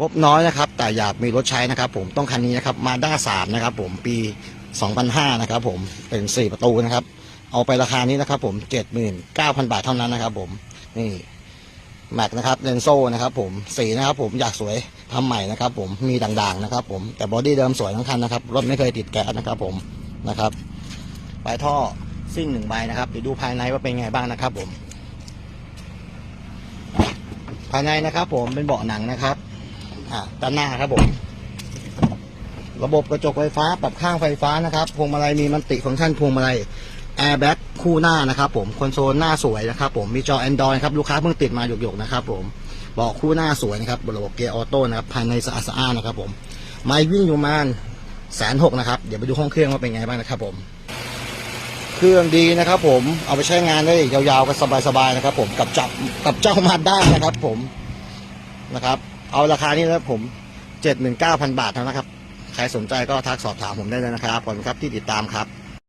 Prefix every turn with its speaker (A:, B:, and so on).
A: งบน้อยนะครับ แต่อยากมีรถใช้นะครับผมต้องคันนี้นะครับมาด้าสามนะครับผมปี 2005 นะครับผมเป็น 4 ประตูนะครับ เอาไปราคานี้นะครับ ผม 79,000 บาทเท่านั้นนะครับ ผมนี่แม็กนะครับเลนโซนะครับ ผมสีนะครับ ผมอยากสวยทำใหม่นะครับ ผมมีด่างๆนะครับ ผมแต่บอดี้เดิมสวยทั้งคันนะครับรถไม่เคยติดแก๊สนะครับ ผมนะครับปลายท่อซิ่งหนึ่งใบนะครับเดี๋ยวดูภายในว่าเป็นไงบ้างนะครับ ผม ภายในนะครับ ผมเป็นเบาะหนังนะครับ อ่าด้านหน้าครับผม ระบบกระจกไฟฟ้าปรับข้างไฟฟ้านะครับ พวงมาลัยมีมันติฟังก์ชันพวงมาลัยแอร์แบ็กคู่หน้านะครับผมคอนโซลหน้าสวยนะครับผมมีจอ Android ครับลูกค้าเพิ่งติดมาหยกๆนะครับผมบอกคู่หน้าสวยนะครับระบบเกียร์ออโต้นะครับภายในสะอาดสะอ้านนะครับผมไม่วิ่งอยู่มาณแสนหกนะครับ เดี๋ยวไปดูห้องเครื่องว่าเป็นไงบ้างนะครับผม เครื่องดีนะครับผมเอาไปใช้งานได้ยาวๆกันสบายๆนะครับ ผมกับจับกับเจ้ามาด้านะครับ ผมนะครับ เอาราคานี้นะครับผมเจ็ดหมื่นเก้าพันบาทเท่านั้นนะครับ ใครสนใจก็ทักสอบถามผมได้เลยนะครับขอบคุณครับที่ติดตามครับ